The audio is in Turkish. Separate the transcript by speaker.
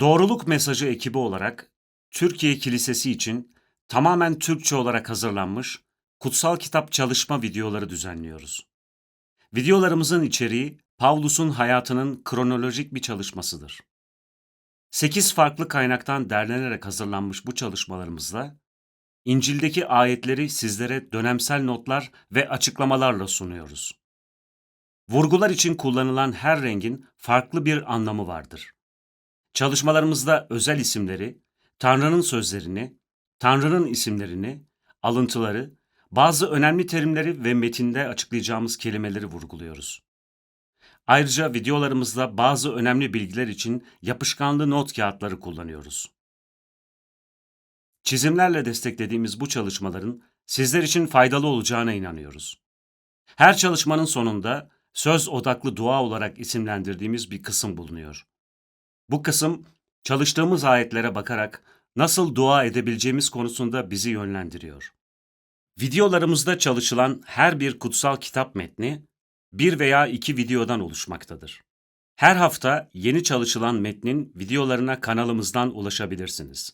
Speaker 1: Doğruluk Mesajı ekibi olarak Türkiye Kilisesi için tamamen Türkçe olarak hazırlanmış kutsal kitap çalışma videoları düzenliyoruz. Videolarımızın içeriği Pavlus'un hayatının kronolojik bir çalışmasıdır. 8 farklı kaynaktan derlenerek hazırlanmış bu çalışmalarımızda İncil'deki ayetleri sizlere dönemsel notlar ve açıklamalarla sunuyoruz. Vurgular için kullanılan her rengin farklı bir anlamı vardır. Çalışmalarımızda özel isimleri, Tanrı'nın sözlerini, Tanrı'nın isimlerini, alıntıları, bazı önemli terimleri ve metinde açıklayacağımız kelimeleri vurguluyoruz. Ayrıca videolarımızda bazı önemli bilgiler için yapışkanlı not kağıtları kullanıyoruz. Çizimlerle desteklediğimiz bu çalışmaların sizler için faydalı olacağına inanıyoruz. Her çalışmanın sonunda söz odaklı dua olarak isimlendirdiğimiz bir kısım bulunuyor. Bu kısım çalıştığımız ayetlere bakarak nasıl dua edebileceğimiz konusunda bizi yönlendiriyor. Videolarımızda çalışılan her bir kutsal kitap metni bir veya iki videodan oluşmaktadır. Her hafta yeni çalışılan metnin videolarına kanalımızdan ulaşabilirsiniz.